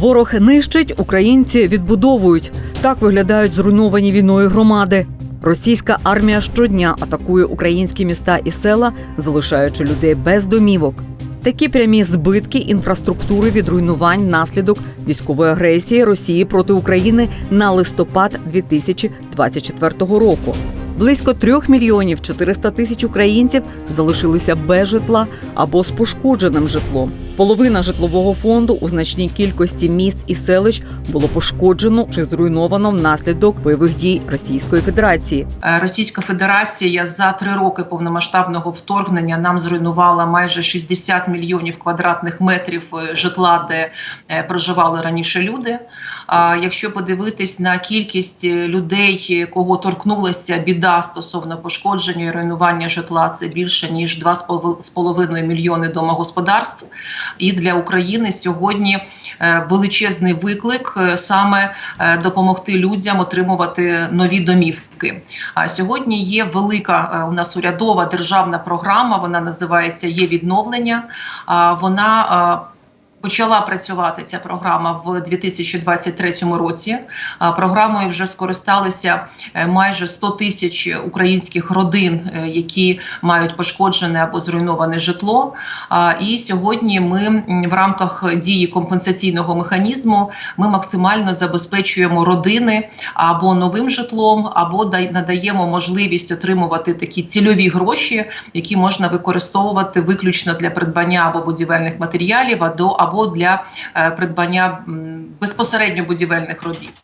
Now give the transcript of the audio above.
Ворог нищить, українці відбудовують. Так виглядають зруйновані війною громади. Російська армія щодня атакує українські міста і села, залишаючи людей без домівок. Такі прямі збитки інфраструктури від руйнувань наслідок військової агресії Росії проти України на листопад 2024 року. Близько трьох мільйонів 400 тисяч українців залишилися без житла або з пошкодженим житлом. Половина житлового фонду у значній кількості міст і селищ було пошкоджено чи зруйновано внаслідок бойових дій Російської Федерації. Е, Російська Федерація за три роки повномасштабного вторгнення нам зруйнувала майже 60 мільйонів квадратних метрів е, житла, де е, проживали раніше люди. А якщо подивитись на кількість людей, кого торкнулася біда стосовно пошкодження і руйнування житла, це більше ніж 2,5 мільйони домогосподарств. І для України сьогодні е, величезний виклик е, саме е, допомогти людям отримувати нові домівки. А сьогодні є велика у нас урядова державна програма. Вона називається Є відновлення. Вона Почала працювати ця програма в 2023 році. Програмою вже скористалися е, майже 100 тисяч українських родин, е, які мають пошкоджене або зруйноване житло. І сьогодні ми в рамках дії компенсаційного механізму ми максимально забезпечуємо родини або новим житлом, або надаємо можливість отримувати такі цільові гроші, які можна використовувати виключно для придбання або будівельних матеріалів, або або для е, придбання безпосередньо будівельних робіт.